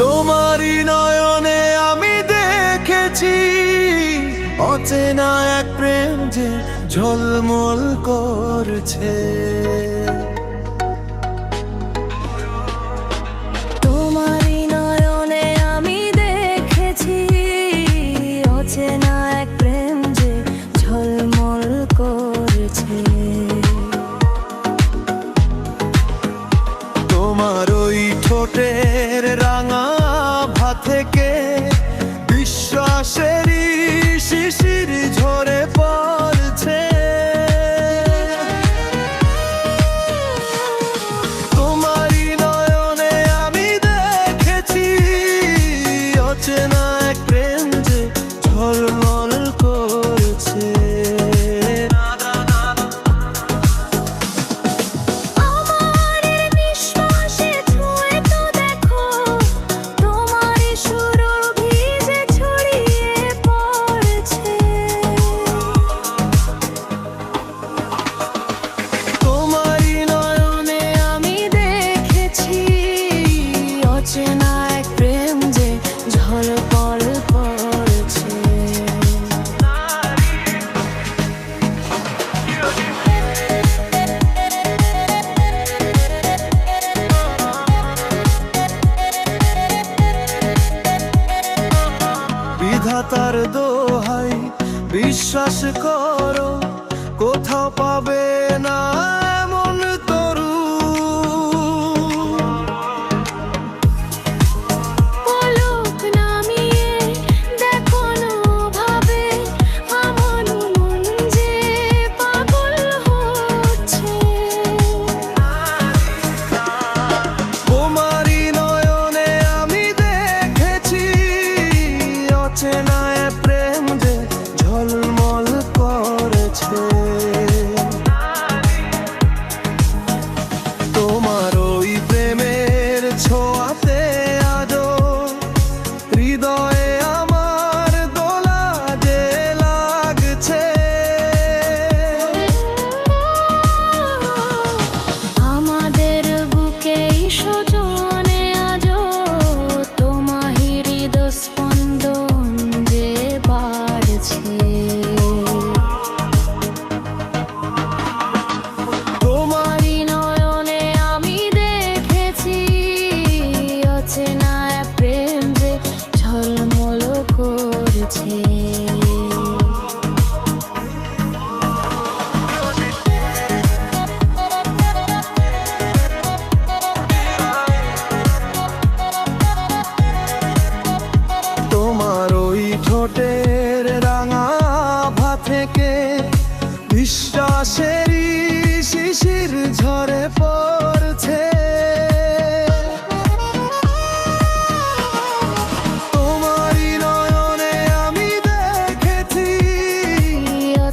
তোমারই নয়নে আমি দেখেছি অচেনা এক প্রেম যে ঝলমল করছে। অচেনা এক প্রেম যে ঝলমল করছে। থেকে বিশ্বাস করো কোথাও পাবে না। তোমার ওই রাঙা ভা থেকে শিশির ঝরে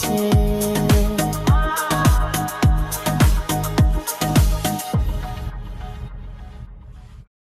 pretend